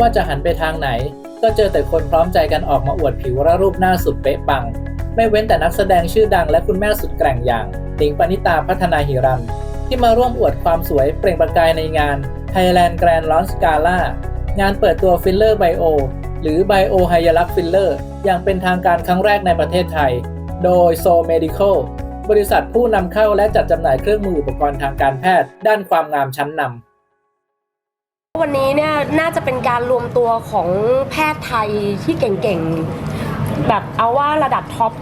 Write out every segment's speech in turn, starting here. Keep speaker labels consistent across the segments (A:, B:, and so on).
A: ว่าจะหันไปทางไหน ก็เจอแต่คนพร้อมใจกันออกมาอวดผิวและรูปหน้าสุดเป๊ะปัง ไม่เว้นแต่นักแสดงชื่อดังและคุณแม่สุดแกร่งอย่างหนิงปณิตาพัฒนาหิรัน ที่มาร่วมอวดความสวยเปล่งประกายในงาน Thailand Grand Launch Gala งานเปิดตัวฟิลเลอร์ไบโอหรือไบโอไฮยาลักฟิลเลอร์อย่างเป็นทางการครั้งแรกในประเทศไทย โดย So Medical บริษัทผู้นำเข้าและจัดจำหน่ายเครื่องมืออุปกรณ์ทางการแพทย์ ด้านความงามชั้นนำ
B: วันนี้เนี่ยน่าจะเป็นการรวมตัวของแพทย์ไทยที่เก่งๆ แบบเอาว่าระดับท็อป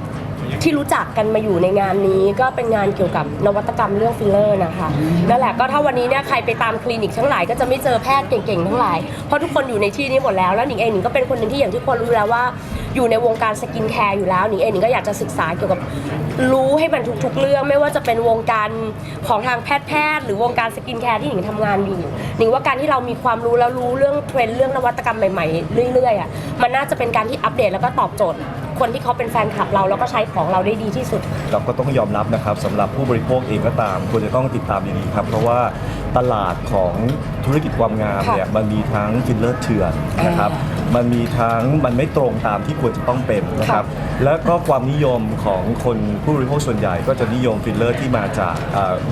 B: ที่รู้จักกันมาอยู่ในงานนี้ ก็เป็นงานเกี่ยวกับนวัตกรรมเรื่องฟิลเลอร์นะคะนั่นแหละก็ถ้าวันนี้เนี่ยใครไปตามคลินิกทั้งหลายก็จะไม่เจอแพทย์เก่งๆทั้งหลายเพราะทุกคนอยู่ในที่นี้หมดแล้วแล้วหนิงเองหนิงก็เป็นคนหนึ่งที่อย่างที่คนรู้แล้วว่า อยู่ในวงการสกินแคร์อยู่แล้วหนิงเองหนิงก็อยากจะศึกษาเกี่ยวกับรู้ให้มันทุกๆเรื่อง ไม่ว่าจะเป็นวงการของทางแพทย์แพทย์หรือวงการสกินแคร์ที่หนิงทำงานอยู่หนิงว่าการที่เรามีความรู้แล้วรู้เรื่องเทรนด์เรื่องนวัตกรรมใหม่ๆเรื่อยๆอะมันน่าจะเป็นการที่อัปเดตแล้วก็ตอบโจทย์ คนที่เขาเป็นแฟนคลับเราแล้วก็ใช้ของเราได้ดีที่สุด
C: เราก็ต้องยอมรับนะครับสำหรับผู้บริโภคเองก็ตามควรจะต้องติดตามดีๆครับ เพราะว่าตลาดของธุรกิจความงามเนี่ยมันมีทั้งฟิลเลอร์เถื่อนนะครับ มันมีทั้งมันไม่ตรงตามที่ควรจะต้องเป็นนะครับแล้วก็ความนิยมของคนผู้บริโภคส่วนใหญ่ก็จะนิยมฟิลเลอร์ที่มาจาก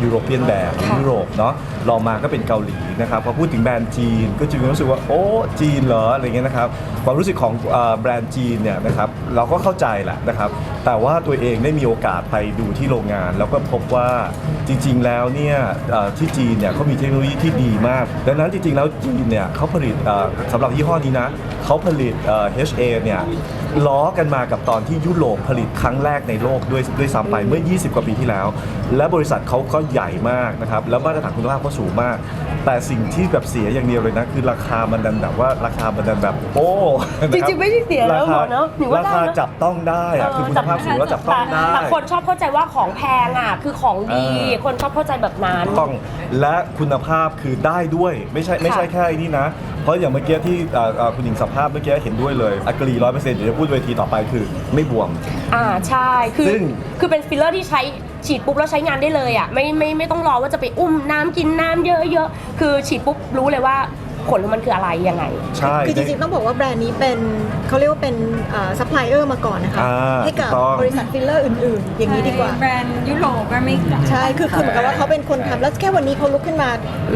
C: ยุโรเปียนแบรือ
B: ค่ะ
C: ยุโรปเนาะลองมาก็เป็นเกาหลีนะครับพอพูดถึงแบรนด์จีน ก็จะมีความรู้สึกว่าโอ้จีนเหรออะไรเงี้ยนะครับความรู้สึกของอแบรนด์จีนเนี่ยนะครับเราก็เข้าใจแหละนะครับแต่ว่าตัวเองได้มีโอกาสไปดูที่โรงงาน แล้วก็พบว่าจริง ๆ แล้วเนี่ยที่จีนเนี่ยเขามีเทคโนโลยีที่ดีมาก ดังนั้นจริง ๆ แล้วจีนเนี่ยเขาผลิตสำหรับยี่ห้อนี้นะเขาผลิต HA เนี่ยล้อกันมากับตอนที่ที่ยุโรปผลิตครั้งแรกในโลกด้วยด้วยซ้ำไปเมื่อ 20 กว่าปีที่แล้ว และบริษัทเขาก็ใหญ่มากนะครับแล้วมาตรฐานคุณภาพก็สูงมาก แต่สิ่งที่แบบเสียอย่างเดียวเลยนะ คือราคามันดันแบบว่าราคามันดันแบบโอ้นะคบ
B: จริงๆไม่ได้เสียแล้วหมอเนอะหนูว่า
C: ราคา
B: ได้นะ
C: จับต้องได้อะคือคุณภาพสูงแล้วจับต้องได้
B: แต่คนชอบเข้าใจว่าของแพงอะ คือของดี
C: เออ
B: คนชอบเข้าใจแบบนั้น
C: ต้องและคุณภาพคือได้ด้วยไม่ใช่ไม่ใช่แค่ไอ้นี่นะ เพราะอย่างเมื่อกี้ที่เอ่อเอ่อคุณหญิงสัมภาษณ์เมื่อกี้เห็นด้วยเลยอักรีร้อยเปอร์เซ็นต์เดี๋ยวจะพูดเวทีต่อไปคือไม่บวม
B: อ่าใช่ คือ
C: ซึ่ง
B: คือเป็นฟิลเลอร์ที่ใช้ ฉีดปุ๊บแล้วใช้งานได้เลยอะไม่ไม่ไม่ต้องรอว่าจะไปอุ้มน้ำกินน้ำเยอะๆคือฉีดปุ๊บรู้เลยว่า ผลของมันคืออะไรยังไง
C: ใช่
D: คือจริงๆ ต้องบอกว่าแบรนด์นี้เป็นเขาเรียกว่าเป็นซัพพลายเออร์มาก่อนนะคะ
C: อ่า
D: ให้กับ
C: ถูกต้อง
D: บริษัทฟิลเลอร์อื่นๆ อย่างนี้ดีกว่า
E: แบรนด์ยุโรปอเมริกา
D: ใช่ คือคือเหมือนกับว่าเขาเป็นคนทำแล้วแค่วันนี้เขาลุกขึ้นมา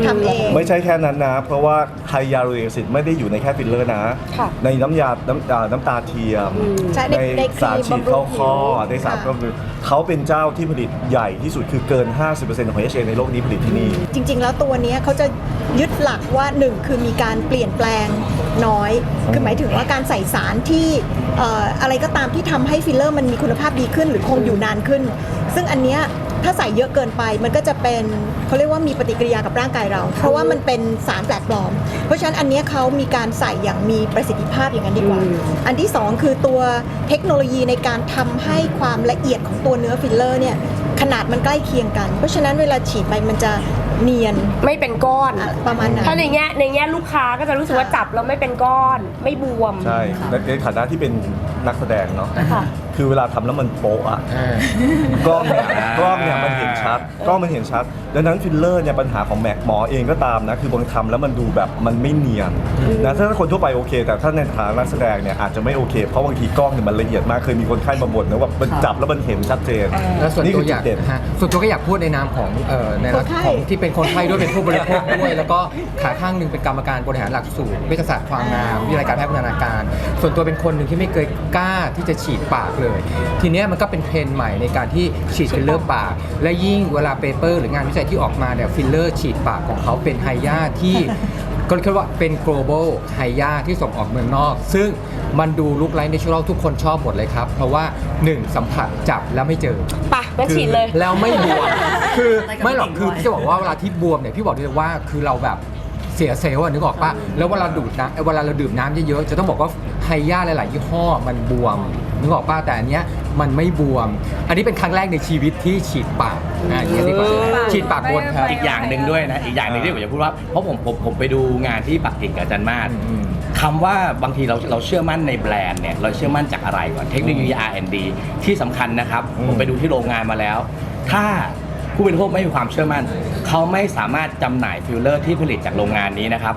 D: ทำเอง
C: ไม่ใช่แค่นั้นนะ เพราะว่าไฮยาลูรอนิกแอซิดไม่ได้อยู่ในแค่ฟิลเลอร์นะ
B: ค่ะ
C: ในน้ำยา น้ำอ่าน้ำตาเทียม
D: ใช่ในในครีม
C: สารฉีดเข้าคอบำ
D: รุงผิว
C: ในสาร
D: ค่ะ
C: ก็คือเขาเป็นเจ้าที่ผลิตใหญ่ที่สุดคือเกิน 50%ของ HA ในโลกนี้ผลิตที่นี่
D: จริงๆ แล้วตัวเนี้ยเขาจะยึดหลักว่าหนึ่งคือมีการเปลี่ยนแปลงน้อย คือหมายถึงว่าการใส่สารที่เอ่ออะไรก็ตามที่ทำให้ฟิลเลอร์มันมีคุณภาพดีขึ้น หรือคงอยู่นานขึ้น ซึ่งอันเนี้ยถ้าใส่เยอะเกินไปมันก็จะเป็นเขาเรียกว่ามีปฏิกิริยากับร่างกายเรา เพราะว่ามันเป็นสารแปลกปลอม เพราะฉะนั้นอันเนี้ยเขามีการใส่อย่างมีประสิทธิภาพอย่างนั้นดีกว่า
B: อืม
D: อันที่สองคือตัวเทคโนโลยีในการทำให้ความละเอียดของตัวเนื้อฟิลเลอร์เนี่ย ขนาดมันใกล้เคียงกัน เพราะฉะนั้นเวลาฉีดไปมันจะเนียน
B: ไม่เป็นก้อน
D: อะประมาณนั้น
B: ถ้าในแง่ในแง่ลูกค้าก็จะรู้สึกว่าจับแล้วไม่เป็นก้อน ไม่บวม
C: ใช่ในฐานะที่เป็นนักแสดงเนาะ
B: ค่ะ
C: คือเวลาทำแล้วมันโป๊ะอะกล้องเนี่ยกล้องเนี่ยมันเห็นชัดกล้องมันเห็นชัด ดังนั้นฟิลเลอร์เนี่ยปัญหาของแม็กหมอเองก็ตามนะ คือบางทำแล้วมันดูแบบมันไม่เนียนนะถ้าคนทั่วไปโอเค แต่ถ้าในฐานะนักแสดงเนี่ยอาจจะไม่โอเค เพราะบางทีกล้องเนี่ยมันละเอียดมาก เคยมีคนไข้มาบ่นนะว่ามันจับแล้วมันเห็นชัดเจน
F: แล้วส่วน
C: นี่
F: ตั
C: คื
F: ว
C: อ
F: อ
C: จุ
F: ยา
C: ด
F: ก
C: เด่น
F: ฮะส่วนตัวก็อยากพูดในนามของเอ่อในรัฐ
D: คนไข้
F: ของที่เป็นคนไข้ด้วยเป็นผู้บริโภคด้วยแล้วก็ขาข้างหนึ่งเป็นกรรมการบริหารหลักสูตรเวชศาสตร์ความงามวิทยาลัยการแพทย์พัฒนาการ ส่วนตัวเป็นคนหนึ่งที่ไม่เคยกล้าที่จะฉีดปากเลยทีเนี้ยมันก็เป็นเทรนด์ใหม่ในการที่ฉีดฟิลเลอร์ปาก และยิ่งเวลาเปเปอร์ หรืองานวิจัยที่ออกมาเนี่ยฟิลเลอร์ฉีดปากของเขาเป็นไฮยาที่ ก็เรียกว่าเป็น global ไฮยาที่ส่งออกเมืองนอก ซึ่งมันดูลุกไลท์ในชั่วโลกทุกคนชอบหมดเลยครับ เพราะว่า 1 สัมผัสจับแล้วไม่เจอ
B: ไปงั้นฉีดเลย
F: แล้วไม่บวม คือไม่หรอกคือพี่จะบอกว่าเวลาที่บวมเนี่ยพี่บอกได้เลยว่าคือเราแบบเสียเซลล์อะนึกออกปะแล้วเวลาดูดน้ำเวลาเราดื่มน้ำเยอะๆจะต้องบอกว่าไฮยาหลายๆยี่ห้อมันบวม นึกออกปะแต่อันเนี้ยมันไม่บวม อันนี้เป็นครั้งแรกในชีวิตที่ฉีดปากนะอย่างนี้ยดีกว่าฉีดปากบนครับ
E: ไม่
G: อีกอย่างหนึ่งด้วยนะ อีกอย่างหนึ่งที่ผมจะพูดว่า เพราะผมผมผมไปดูงานที่ปักกิ่งกับอาจารย์มาศ
F: อืม
G: คำว่าบางทีเราเราเชื่อมั่นในแบรนด์เนี่ย เราเชื่อมั่นจากอะไรก่อน เทคโนโลยี R&D ที่สำคัญนะครับ
C: อืม
G: ผมไปดูที่โรงงานมาแล้ว ถ้าผู้บริโภคไม่มีความเชื่อมั่น เขาไม่สามารถจำหน่ายฟิลเลอร์ที่ผลิตจากโรงงานนี้นะครับ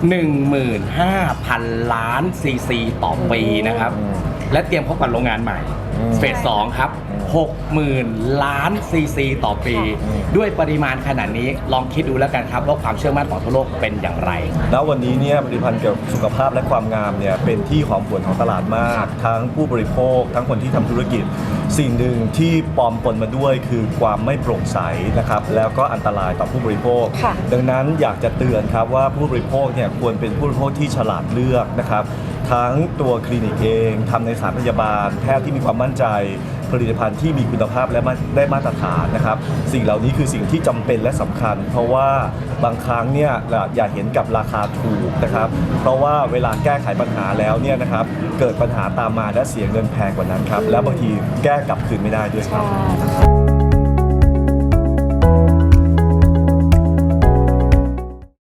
G: 15,000 ล้านซีซีต่อปีนะครับ
C: อืม
G: และเตรียมพบกับโรงงานใหม่
C: อืม
G: เฟสสองครับ 60,000 ล้านซีซีต่อปี
C: อืม
G: ด้วยปริมาณขนาดนี้ลองคิดดูแล้วกันครับว่าความเชื่อมั่นของทั่วโลกเป็นอย่างไร
C: แล้ววันนี้เนี่ยผลิตภัณฑ์เกี่ยวกับสุขภาพและความงามเนี่ยเป็นที่หอมหวนของตลาดมาก ทั้งผู้บริโภค ทั้งคนที่ทำธุรกิจ สิ่งหนึ่งที่ปลอมปนมาด้วยคือความไม่โปร่งใสนะครับแล้วก็อันตรายต่อผู้บริโภค
B: ค่ะ
C: ดังนั้นอยากจะเตือนครับว่าผู้บริโภคเนี่ยควรเป็นผู้บริโภคที่ฉลาดเลือกนะครับ ทั้งตัวคลินิกเองทำในสถานพยาบาล แพทย์ที่มีความมั่นใจ ผลิตภัณฑ์ที่มีคุณภาพและได้มาตรฐานนะครับ สิ่งเหล่านี้คือสิ่งที่จำเป็นและสำคัญ เพราะว่าบางครั้งเนี่ยอย่าเห็นกับราคาถูกนะครับ เพราะว่าเวลาแก้ไขปัญหาแล้วเนี่ยนะครับเกิดปัญหาตามมาและเสียเงินแพงกว่านั้นครับและบางทีแก้กลับคืนไม่ได้ด้วยครับ